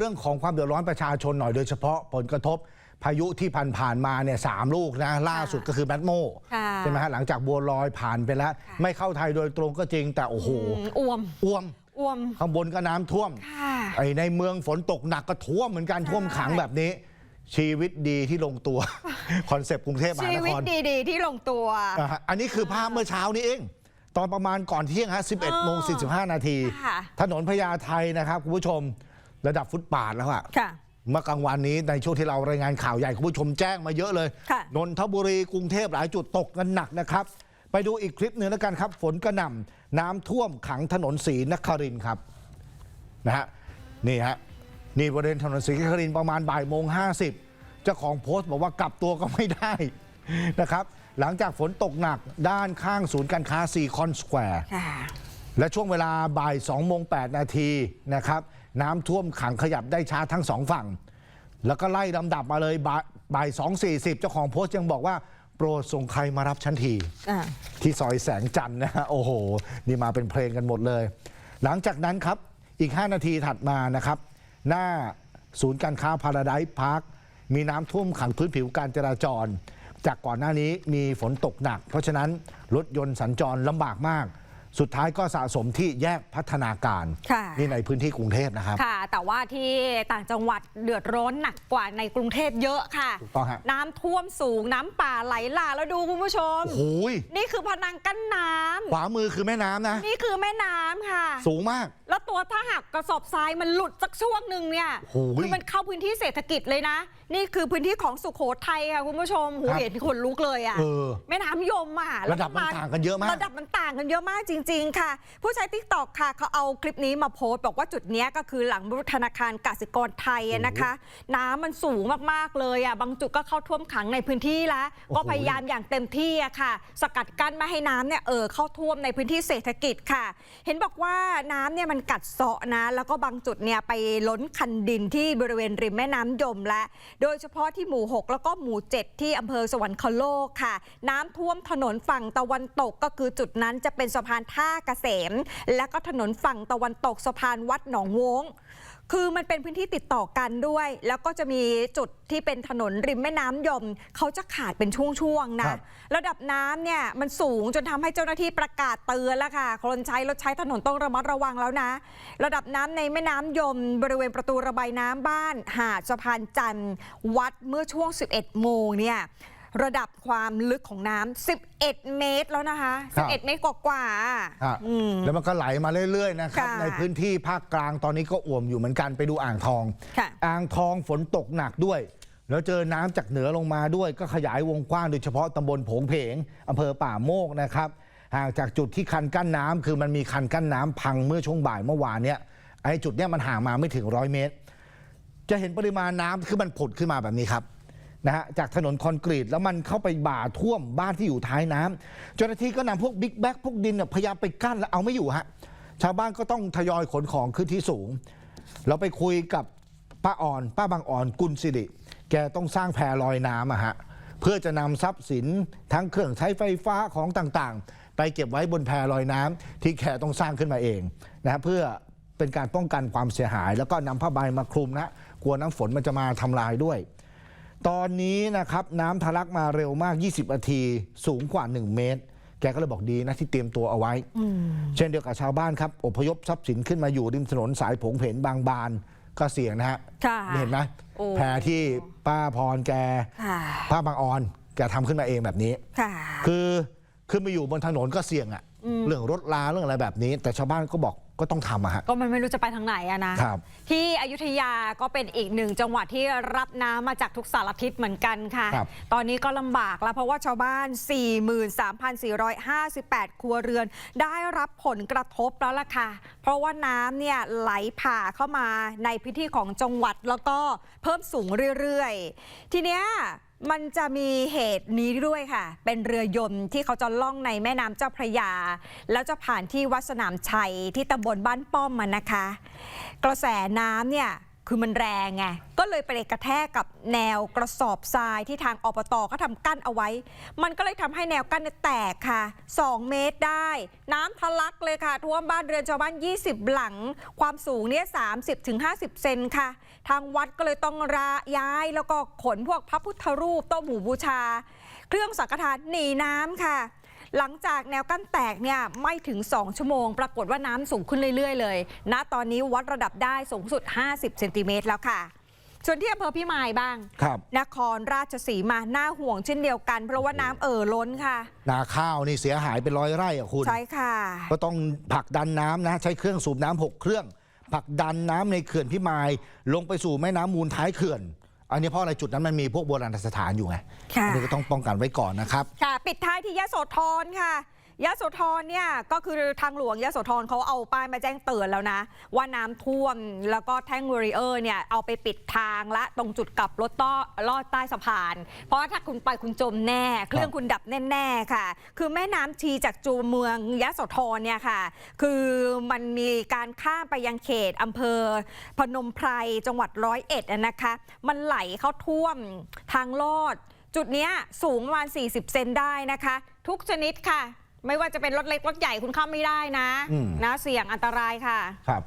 เรื่องของความเดือดร้อนประชาชนหน่อยโดยเฉพาะผลกระทบพายุที่ผ่านผ่านๆมาเนี่ยสามลูกนะล่าสุดก็คือแบทโมค่ะใช่ไหมฮะหลังจากบัวลอยผ่านไปแล้วค่ะไม่เข้าไทยโดยตรงก็จริงแต่โอ้โหอืมอ้วมอ้วมอ้วมข้างบนก็น้ำท่วมค่ะไอ้ในเมืองฝนตกหนักก็ท่วมเหมือนกันใช่ท่วมขังแบบนี้ ชีวิตดีที่ลงตัวคอนเซปต์กรุงเทพมหาชีนวิคตรดีๆที่ลงตัวอ่าฮะอันนี้คือภาพเมื่อเช้านี้เองตอนประมาณก่อนเที่ยงฮะ11โมง45 นาทีค่ะถนนพญาไทนะครับคุณผู้ชม ระดับฟุตบาทแล้วอะค่ะ เมื่อกลางวันนี้ในช่วงที่เรารายงานข่าวใหญ่คุณผู้ชมแจ้งมาเยอะเลย ค่ะ นนทบุรีกรุงเทพหลายจุดตกกันหนักนะครับ ไปดูอีกคลิปหนึ่งแล้วกันครับ ฝนกระหน่ำน้ำท่วมขังถนนศรีนครินทร์ครับนะฮะนี่ฮะนี่บริเวณถนนศรีนครินทร์ประมาณบ่ายโมงห้าสิบเจ้าของโพสต์บอกว่ากลับตัวก็ไม่ได้ นะครับ หลังจากฝนตกหนักด้านข้างศูนย์การค้าซีคอนสแควร์ ค่ะ และช่วงเวลาบ่าย2โมง8นาทีนะครับ น้ำท่วมขังขยับได้ช้าทั้งสองฝั่ง แล้วก็ไล่ลำดับมาเลยบ่ายบ่าย2.40 เจ้าของโพสต์ยังบอกว่าโปรดส่งใครมารับฉันที อ่าที่ซอยแสงจันทร์นะฮะโอ้โห นี่มาเป็นเพลงกันหมดเลย หลังจากนั้นครับอีก 5 นาทีถัดมานะครับ หน้าศูนย์การค้าพาราไดซ์พาร์คมีน้ำท่วมขังพื้นผิวการจราจร จากก่อนหน้านี้มีฝนตกหนัก เพราะฉะนั้นรถยนต์สัญจรลำบากมาก สุดท้ายก็สะสมที่แยกพัฒนาการค่ะนี่ในพื้นที่กรุงเทพนะครับค่ะ แต่ว่าที่ต่างจังหวัดเดือดร้อนหนักกว่าในกรุงเทพเยอะค่ะถูกต้องฮะน้ำท่วมสูงน้ำป่าไหลหลากแล้วดูคุณผู้ชมโอ้โหยนี่คือพนังกั้นน้ขวามือคือแม่น้ำนะำนี่คือแม่น้ำค่ะ สูงมากแล้วตัวถ้าหากกระสอบทรายมันหลุดสักช่วงหนึ่งเนี่ยโอ้โห คือมันเข้าพื้นที่เศรษฐกิจเลยนะ นี่คือพื้นที่ของสุโขทัยค่ะคุณผู้ชมหูครับ เห็นขนลุกเลยอะ เออ แม่น้ำยมอะระดับมันต่างกันเยอะมาก ระดับมันต่างกันเยอะมากจริง ๆ ค่ะ ผู้ใช้ทิกตอกค่ะ เขาเอาคลิปนี้มาโพสต์ บอกว่าจุดเนี้ยก็คือหลังธนาคารกสิกรไทยอะนะคะ น้ำมันสูงมากๆเลยอะบางจุดก็เข้าท่วมขังในพื้นที่แล้วโอ้โห ก็พยายามอย่างเต็มที่อะค่ะ สกัดกั้นไม่ให้น้ำเนี่ยเออเข้าท่วมในพื้นที่เศรษฐกิจค่ะ เห็นบอกว่าน้ำเนี่ยมันกัดเซาะนะ แล้วก็บางจุดเนี่ยไปล้นคันดินที่บริเวณริมแม่น้ำยมและ โดยเฉพาะที่หมู่ 6 แล้วก็หมู่ 7 ที่อำเภอสวรรคโลกค่ะ น้ำท่วมถนนฝั่งตะวันตกก็คือจุดนั้นจะเป็นสะพานท่าเกษม และก็ถนนฝั่งตะวันตกสะพานวัดหนองวง คือมันเป็นพื้นที่ติดต่อกันด้วย แล้วก็จะมีจุดที่เป็นถนนริมแม่น้ำยม เขาจะขาดเป็นช่วงๆคนะรับ ระดับน้ำเนี่ยมันสูงจนทำให้เจ้าหน้าที่ประกาศเตือนแล้วค่ะ คนใช้รถใช้ถนนต้องระมัดระวังแล้วนะ ระดับน้ำในแม่น้ำยม บริเวณประตูระบายน้ำบ้าน หาดสะพานจันทร์วัดเมื่อช่วง 11 โมงเนี่ย ระดับความลึกของน้ำ11 เมตรแล้วนะคะครับ11 เมตรกว่าๆอะอืมแล้วมันก็ไหลมาเรื่อยๆนะครับค่ะในพื้นที่ภาคกลางตอนนี้ก็อ่วมอยู่เหมือนกันไปดูอ่างทองค่ะอ่างทองฝนตกหนักด้วย แล้วเจอน้ำจากเหนือลงมาด้วย ก็ขยายวงกว้างโดยเฉพาะตำบลโผงเพงอำเภอป่าโมกนะครับห่างจากจุดที่คันกั้นน้ำคือมันมีคันกั้นน้ำพังเมื่อช่วงบ่ายเมื่อวานเนี่ยไอ้จุดเนี้ยมันห่างมาไม่ถึงร้อยเมตร จะเห็นปริมาณน้ำคือมันผุดขึ้นมาแบบนี้ครับ นะฮะจากถนนคอนกรีตแล้วมันเข้าไปบ่าท่วมบ้านที่อยู่ท้ายน้ำเจ้าหน้าที่ก็นำพวกบิ๊กแบ็กพวกดินพยายามไปกั้นแล้วเอาไม่อยู่ฮะชาวบ้านก็ต้องทยอยขนของขึ้นที่สูง เราไปคุยกับป้าอ่อน ป้าบางอ่อนกุลสิริแกต้องสร้างแพลอยน้ำอะฮะเพื่อจะนำทรัพย์สินทั้งเครื่องใช้ไฟฟ้าของต่างๆ ไปเก็บไว้บนแพลอยน้ำที่แกต้องสร้างขึ้นมาเองนะฮะเพื่อเป็นการป้องกันความเสียหาย แล้วก็นำผ้าใบมาคลุมนะกลัวน้ำฝนมันจะมาทำลายด้วย ตอนนี้นะครับน้ำทะลักมาเร็วมาก 20นาทีสูงกว่า 1 เมตร แกก็เลยบอกดีนะที่เตรียมตัวเอาไว้ เช่นเดียวกับชาวบ้านครับอพยพทรัพย์สินขึ้นมาอยู่ริมถนนสายผงเพนบางบานก็เสี่ยงนะฮะค่ะนี่เห็นไหมโอ้แพรที่ป้าพรแก ค่ะป้าบางออนแกทำขึ้นมาเองแบบนี้ ค่ะ คือขึ้นมาอยู่บนถนนก็เสี่ยงอะเรื่องรถลาเรื่องอะไรแบบนี้ แต่ชาวบ้านก็บอก ก็ต้องทำอะฮะ ก็มันไม่รู้จะไปทางไหนอะนะครับ ที่อยุธยาก็เป็นอีกหนึ่งจังหวัดที่รับน้ำมาจากทุกสารทิศเหมือนกันค่ะ ครับตอนนี้ก็ลำบากแล้วเพราะว่าชาวบ้าน 43,458 ครัวเรือน ได้รับผลกระทบแล้วล่ะค่ะ เพราะว่าน้ำเนี่ยไหลผ่าเข้ามาในพื้นที่ของจังหวัดแล้วก็เพิ่มสูงเรื่อยๆ ทีเนี้ย มันจะมีเหตุนี้ด้วยค่ะ เป็นเรือยนต์ที่เขาจะล่องในแม่น้ำเจ้าพระยา แล้วจะผ่านที่วัดสนามชัยที่ตำบลบ้านป้อมมันนะคะ กระแสน้ำเนี่ย คือมันแรงไง ก็เลยไปกระแทกกับแนวกระสอบทรายที่ทางอบตเขาทำกั้นเอาไว้ มันก็เลยทำให้แนวกั้นเนี่ยแตกค่ะ 2 เมตรได้ น้ำทะลักเลยค่ะ ท่วมบ้านเรือนชาวบ้าน 20 หลัง ความสูงเนี่ย30-50 เซนค่ะ ทางวัดก็เลยต้องระย้ายแล้วก็ขนพวกพระพุทธรูปโต๊ะหมู่บูชา เครื่องสังฆทานหนีน้ำค่ะ หลังจากแนวกั้นแตกเนี่ยไม่ถึง 2 ชั่วโมง ปรากฏว่าน้ำสูงขึ้นเรื่อย ๆ เลย ณตอนนี้วัดระดับได้สูงสุด 50เซนติเมตรแล้วค่ะส่วนที่อำเภอพิมายบ้าง ครับ นครราชสีมาน่าห่วงเช่นเดียวกัน เพราะว่าน้ำเอ่อล้นค่ะ นาข้าวนี่เสียหายเป็นร้อยไร่อะคุณ ใช่ค่ะ ก็ต้องผลักดันน้ำนะ ใช้เครื่องสูบน้ำหกเครื่อง ผลักดันน้ำในเขื่อนพิมาย ลงไปสู่แม่น้ำมูลท้ายเขื่อน อันนี้เพราะอะไรจุดนั้นมันมีพวกโบราณสถานอยู่ไงค่ะ อันี้ก็ต้องป้องกันไว้ก่อนนะครับ ค่ะ ปิดท้ายที่ยะโสธรค่ะ ยะโสธรเนี่ยก็คือทางหลวงยะโสธรเขาเอาป้ายมาแจ้งเตือนแล้วนะ ว่าน้ำท่วมแล้วก็แท่งเวอริเออร์เนี่ยเอาไปปิดทางละตรงจุดกลับรถต้อลอดใต้สะพาน เพราะว่าถ้าคุณไปคุณจมแน่ เครื่องคุณดับแน่ๆค่ะ คือแม่น้ำชีจากจูเมืองยะโสธรเนี่ยค่ะ คือมันมีการข้ามไปยังเขตอำเภอ พนมไพรจังหวัดร้อยเอ็ดนะคะ มันไหลเข้าท่วมทางลอด จุดนี้สูงประมาณ40 เซนได้นะคะ ทุกชนิดค่ะ ไม่ว่าจะเป็นรถเล็กรถใหญ่คุณเข้าไม่ได้นะ อืม นะเสี่ยงอันตรายค่ะ ครับ